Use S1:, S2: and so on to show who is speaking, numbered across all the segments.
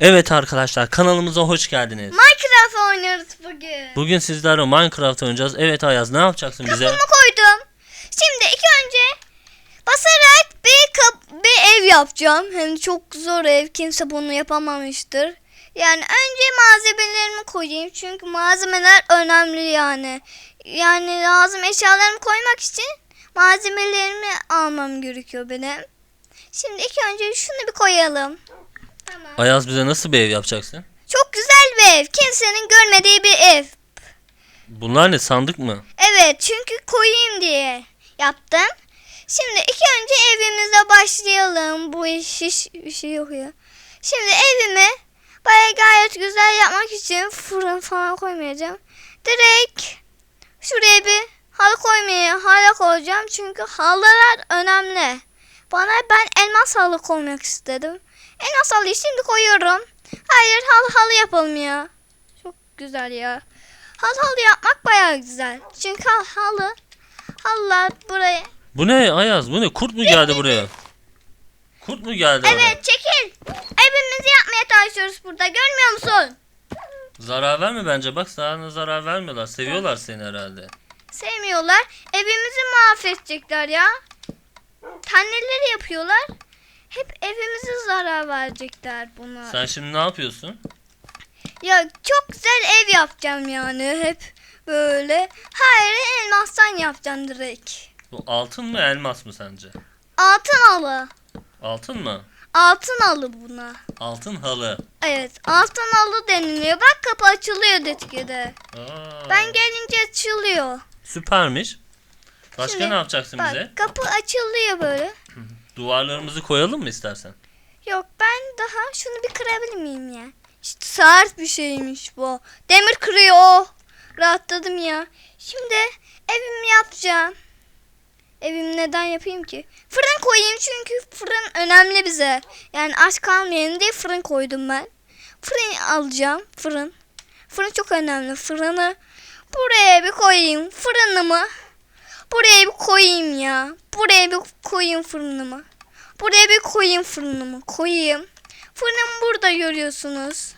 S1: Evet arkadaşlar kanalımıza hoş geldiniz.
S2: Minecraft oynuyoruz bugün.
S1: Bugün sizlerle Minecraft oynayacağız. Evet Ayaz ne yapacaksın bize?
S2: Kapımı koydum. Şimdi ilk önce basarak bir kap bir ev yapacağım. Hem çok zor ev. Kimse bunu yapamamıştır. Yani önce malzemelerimi koyayım. Çünkü malzemeler önemli yani. Yani lazım eşyalarımı koymak için malzemelerimi almam gerekiyor benim. Şimdi ilk önce şunu bir koyalım. Tamam.
S1: Ayaz bize nasıl bir ev yapacaksın?
S2: Çok güzel bir ev. Kimsenin görmediği bir ev.
S1: Bunlar ne sandık mı?
S2: Evet çünkü koyayım diye yaptım. Şimdi ilk önce evimize başlayalım. Bu iş hiç bir şey yok ya. Şimdi evimi baya gayet güzel yapmak için fırın falan koymayacağım. Direkt şuraya bir halı koymaya halı koyacağım. Çünkü halılar önemli. Bana ben elmas halı koymak istedim. Elmas halıyı şimdi koyuyorum. Hayır halı halı yapalım ya. Çok güzel ya. Halı halı yapmak bayağı güzel. Çünkü hal- halı halılar buraya.
S1: Bu ne Ayaz? Bu ne? Kurt mu geldi buraya? Kurt mu geldi oraya?
S2: Evet çekil. Evimizi yapmaya çalışıyoruz burada. Görmüyor musun?
S1: Zarar verme bence. Bak sana zarar vermiyorlar. Seviyorlar seni herhalde.
S2: Sevmiyorlar. Evimizi mahvedecekler ya. Taneleri yapıyorlar. Hep evimize zarar verecekler bunlar.
S1: Sen şimdi ne yapıyorsun?
S2: Ya çok güzel ev yapacağım yani. Hep böyle. Hayır elmastan yapacağım direkt.
S1: Bu altın mı elmas mı sence?
S2: Altın halı.
S1: Altın mı?
S2: Altın halı buna.
S1: Altın halı.
S2: Evet altın halı deniliyor. Bak kapı açılıyor detkide.
S1: Aa,
S2: Ben gelince açılıyor.
S1: Süpermiş. Başka
S2: Şimdi
S1: ne yapacaksın
S2: Bak
S1: bize?
S2: kapı açılıyor böyle.
S1: Duvarlarımızı koyalım mı istersen?
S2: Yok ben daha şunu bir kırabilir miyim ya? İşte sert bir şeymiş bu. Demir kırıyor. Rahatladım ya. Şimdi evimi yapacağım. Evimi neden yapayım ki? Fırın koyayım çünkü fırın önemli bize. Yani aç kalmayalım diye fırın koydum ben. Fırın alacağım. Fırın. Fırın çok önemli. Fırını buraya bir koyayım. Fırınımı buraya bir koyayım ya. Buraya bir koyayım fırınımı. Buraya bir koyayım fırınımı. Koyayım. Fırınım burada görüyorsunuz.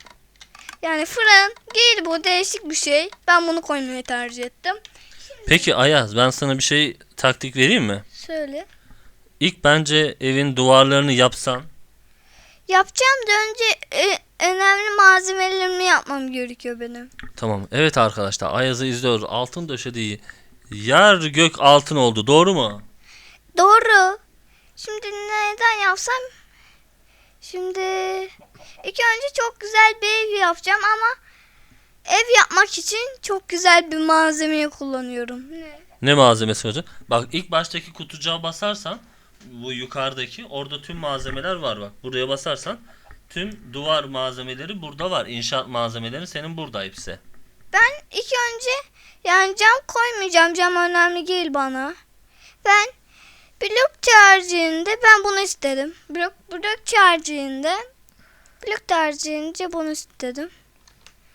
S2: Yani fırın değil bu değişik bir şey. Ben bunu koymayı tercih ettim.
S1: Peki Ayaz ben sana bir şey taktik vereyim mi?
S2: Söyle.
S1: İlk bence evin duvarlarını yapsan.
S2: Yapacağım da önce e, önemli malzemelerimi yapmam gerekiyor benim.
S1: Tamam. Evet arkadaşlar Ayaz'ı izliyoruz. Altın döşediği yer gök altın oldu. Doğru mu?
S2: Doğru. Yapsam? Şimdi ilk önce çok güzel bir ev yapacağım ama ev yapmak için çok güzel bir malzemeyi kullanıyorum. Ne?
S1: Ne malzemesi olacak? Bak ilk baştaki kutucuğa basarsan bu yukarıdaki orada tüm malzemeler var bak. Buraya basarsan tüm duvar malzemeleri burada var. İnşaat malzemeleri senin burada hepsi.
S2: Ben ilk önce yani cam koymayacağım. Cam önemli değil bana. Ben blok tercihinde ben bunu istedim. Blok, blok tercihinde blok tercihinde bunu istedim.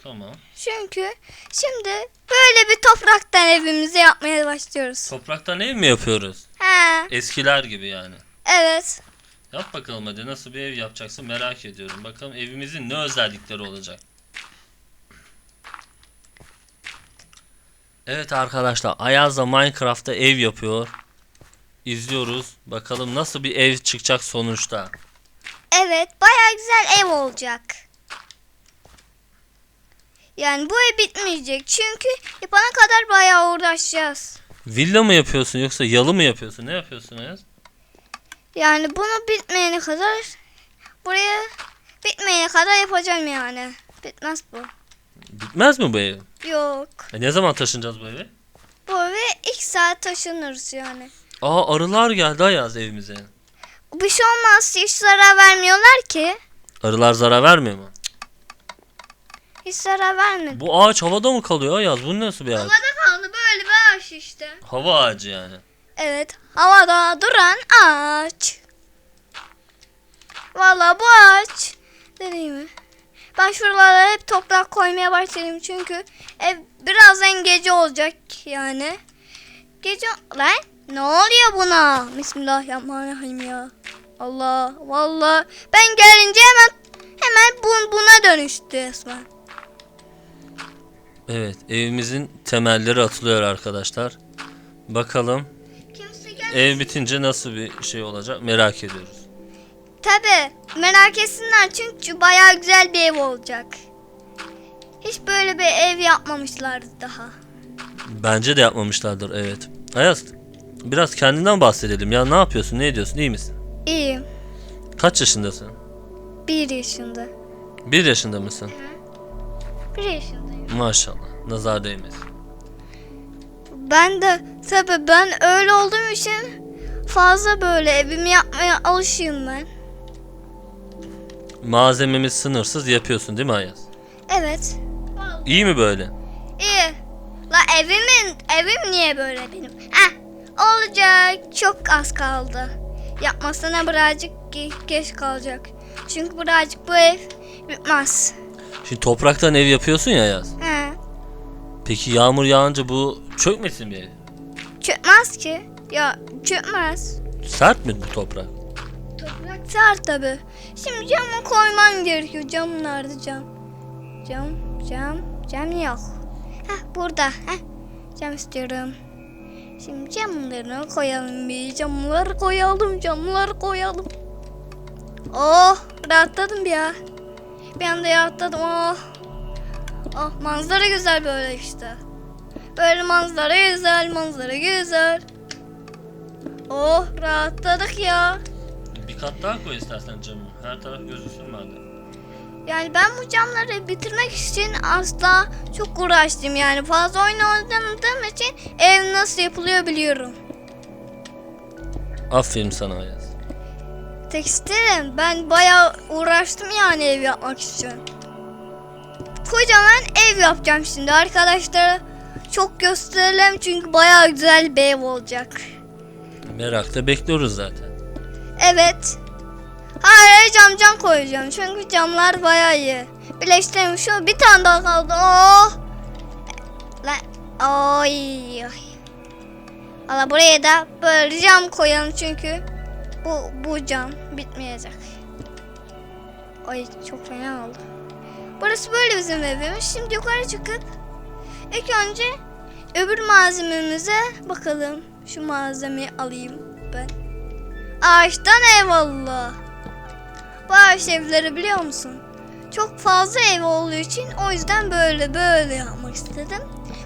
S1: Tamam.
S2: Çünkü şimdi böyle bir topraktan evimizi yapmaya başlıyoruz.
S1: Topraktan ev mi yapıyoruz?
S2: He,
S1: Eskiler gibi yani.
S2: evet.
S1: Yap bakalım hadi nasıl bir ev yapacaksın merak ediyorum. Bakalım evimizin ne özellikleri olacak. Evet arkadaşlar Ayaz da Minecraft'ta ev yapıyor. İzliyoruz. Bakalım nasıl bir ev çıkacak sonuçta.
S2: Evet, baya güzel ev olacak. Yani bu ev bitmeyecek. Çünkü yapana kadar bayağı uğraşacağız.
S1: Villa mı yapıyorsun yoksa yalı mı yapıyorsun? Ne yapıyorsun Ayaz?
S2: Yani bunu bitmeyene kadar buraya bitmeyene kadar yapacağım yani. Bitmez bu.
S1: Bitmez mi bu ev?
S2: Yok.
S1: E ne zaman taşınacağız bu eve?
S2: Bu eve ilk saat taşınırız yani.
S1: Aa arılar geldi Ayaz evimize.
S2: Bir şey olmaz. Hiç zarar vermiyorlar ki.
S1: Arılar zarar vermiyor mu?
S2: Hiç zarar vermedi.
S1: Bu ağaç havada mı kalıyor Ayaz? Bu nasıl bir ağaç?
S2: Havada kaldı böyle bir ağaç işte.
S1: Hava ağacı yani.
S2: Evet. Havada duran ağaç. Valla bu ağaç. Değil mi? Ben şuralara hep toprak koymaya başladım çünkü ev birazdan gece olacak yani. Gece lan ne oluyor buna? Bismillahirrahmanirrahim ya. Allah valla ben gelince hemen hemen bu, buna dönüştü resmen.
S1: Evet evimizin temelleri atılıyor arkadaşlar. Bakalım ev bitince nasıl bir şey olacak merak ediyoruz.
S2: Tabi merak etsinler çünkü bayağı güzel bir ev olacak. Hiç böyle bir ev yapmamışlardı daha.
S1: Bence de yapmamışlardır evet. Ayaz biraz kendinden bahsedelim ya ne yapıyorsun ne ediyorsun iyi misin?
S2: İyiyim.
S1: Kaç yaşındasın?
S2: Bir yaşında.
S1: Bir yaşında mısın?
S2: Bir yaşındayım.
S1: Maşallah nazar değmesin.
S2: Ben de tabi ben öyle olduğum için fazla böyle evimi yapmaya alışığım ben.
S1: Malzememiz sınırsız yapıyorsun değil mi Ayaz?
S2: Evet.
S1: İyi mi böyle?
S2: İyi. La evimin evim niye böyle benim? Heh olacak. Çok az kaldı. Yapmasına birazcık ge- geç kalacak. Çünkü birazcık bu ev bitmez.
S1: Şimdi topraktan ev yapıyorsun ya Ayaz.
S2: He.
S1: Peki yağmur yağınca bu çökmesin bir ev?
S2: Çökmez ki. Ya çökmez.
S1: Sert mi bu toprak?
S2: Toprak sert tabi. Şimdi camı koymam gerekiyor. Cam nerede cam? Cam, cam, cam yok. Heh burada. Heh. Cam istiyorum. Şimdi camlarını koyalım bir. Camlar koyalım, camlar koyalım. Oh, rahatladım ya. Bir anda rahatladım. Oh. Oh, manzara güzel böyle işte. Böyle manzara güzel, manzara güzel. Oh, rahatladık ya.
S1: Bir kat daha koy istersen camı. Her taraf gözüksün bende.
S2: Yani ben bu camları bitirmek için asla çok uğraştım yani fazla oyun oynadığım için ev nasıl yapılıyor biliyorum.
S1: Aferin sana Ayaz.
S2: Tekstilim ben bayağı uğraştım yani ev yapmak için. Kocaman ev yapacağım şimdi arkadaşlara çok gösterelim çünkü bayağı güzel bir ev olacak.
S1: Merakla bekliyoruz zaten.
S2: Evet. Hayır cam cam koyacağım çünkü camlar bayağı iyi. Birleştirmiş şu bir tane daha kaldı. Oh. Lan oy. Valla buraya da böyle cam koyalım çünkü bu bu cam bitmeyecek. Ay çok fena oldu. Burası böyle bizim evimiz. Şimdi yukarı çıkıp ilk önce öbür malzememize bakalım. Şu malzemeyi alayım ben. Ağaçtan eyvallah. Bu evleri biliyor musun? Çok fazla ev olduğu için o yüzden böyle böyle yapmak istedim.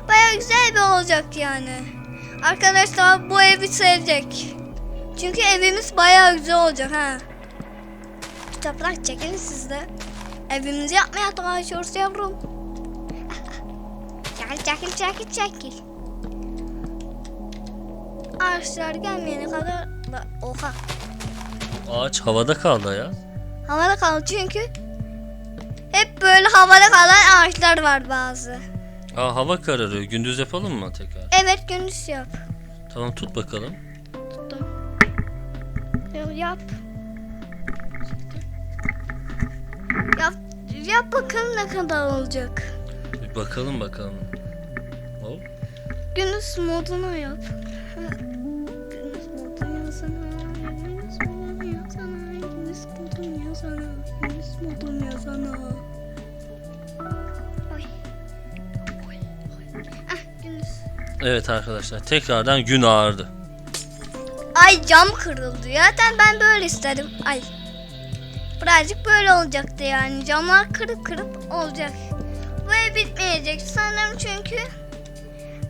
S2: Baya güzel bir olacak yani. Arkadaşlar bu evi sevecek. Çünkü evimiz baya güzel olacak ha. Toprak çekin siz de. Evimizi yapmaya çalışıyoruz yavrum. çekil çekil çekil çekil. Ağaçlar gelmeyene kadar da oha.
S1: Ağaç havada kaldı Ayaz.
S2: Havada kaldı çünkü hep böyle havada kalan ağaçlar var bazı.
S1: Aa hava kararıyor. Gündüz yapalım mı tekrar?
S2: Evet gündüz yap.
S1: Tamam tut bakalım.
S2: Tuttum. Yap. Yap. Yap, bakalım ne kadar olacak.
S1: Bir bakalım bakalım. Hop.
S2: Gündüz modunu yap. Gündüz modunu. Oy. Oy. Oy. Ah gündüz.
S1: Evet arkadaşlar tekrardan gün ağardı.
S2: Ay cam kırıldı. Zaten ben böyle istedim. Ay. Birazcık böyle olacaktı yani. Camlar kırıp kırıp olacak. Bu ev bitmeyecek sanırım çünkü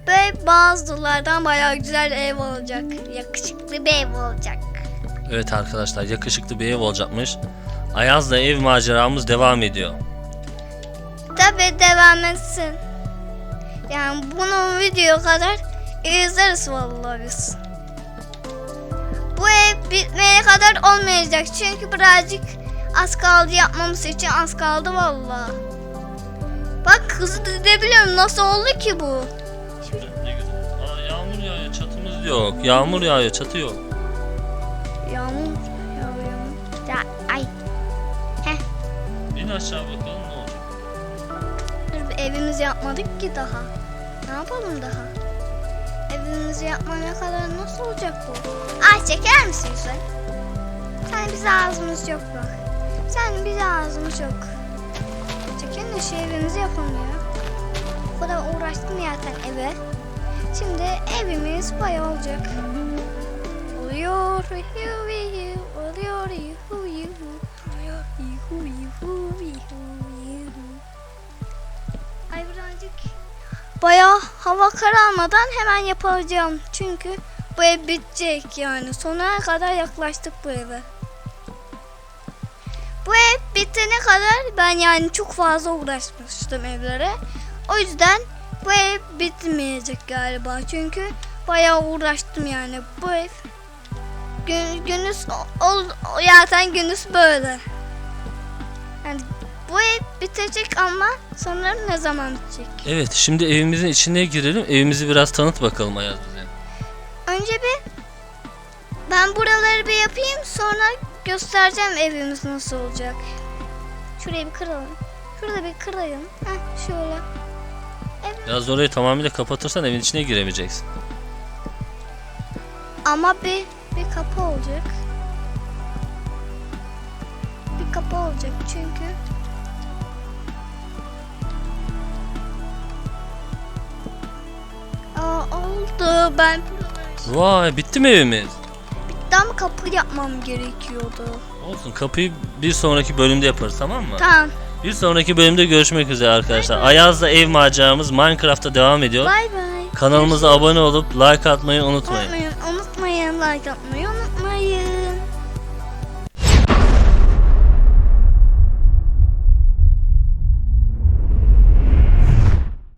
S2: böyle bazılardan bayağı güzel ev olacak. Yakışıklı bir ev olacak.
S1: Evet arkadaşlar yakışıklı bir ev olacakmış. Ayaz'la ev maceramız devam ediyor.
S2: Tabi devam etsin. Yani bunu video kadar izleriz vallahi biz. Bu ev bitmeye kadar olmayacak çünkü birazcık az kaldı yapmamız için az kaldı vallahi. Bak hızlı dizebiliyorum nasıl oldu ki bu?
S1: Aa yağmur yağıyor çatımız yok. Yağmur yağıyor çatı yok.
S2: Yağmur
S1: İn aşağı bakalım ne olacak.
S2: evimizi yapmadık ki daha. Ne yapalım daha? Evimizi yapmaya kadar nasıl olacak bu? Ay çeker misin sen? Sen bize ağzımız yok bak. Sen bize ağzımı çok. Çekin de şu evimizi yapalım ya. Bu kadar uğraştım zaten eve. Şimdi evimiz bayağı olacak. Oluyor, oluyor, yuhu, yuhu, yuhu, yuhu, yuhu. Ay birazcık bayağı hava kararmadan hemen yapacağım. Çünkü bu ev bitecek yani. Sonuna kadar yaklaştık bu eve. Bu ev bitene kadar ben yani çok fazla uğraşmıştım evlere. O yüzden bu ev bitmeyecek galiba. Çünkü bayağı uğraştım yani. Bu ev gün, günüz ol, zaten günüz böyle. Yani bu ev bitecek ama sanırım ne zaman bitecek?
S1: Evet şimdi evimizin içine girelim. Evimizi biraz tanıt bakalım Ayaz bize.
S2: Önce bir ben buraları bir yapayım sonra göstereceğim evimiz nasıl olacak. Şurayı bir kıralım. Şurada bir kırayım. Heh, şöyle.
S1: Yalnız orayı tamamıyla kapatırsan evin içine giremeyeceksin.
S2: Ama bir bir kapı olacak. Kapı olacak çünkü. Aa oldu. Ben
S1: Vay bitti mi evimiz?
S2: tam kapı yapmam gerekiyordu.
S1: Olsun kapıyı bir sonraki bölümde yaparız tamam mı?
S2: Tamam.
S1: Bir sonraki bölümde görüşmek üzere arkadaşlar. Ayaz'la ev maceramız Minecraft'ta devam ediyor.
S2: Bay bay.
S1: Kanalımıza abone olup like atmayı unutmayın.
S2: Unutmayın, unutmayın like atmayı unutmayın.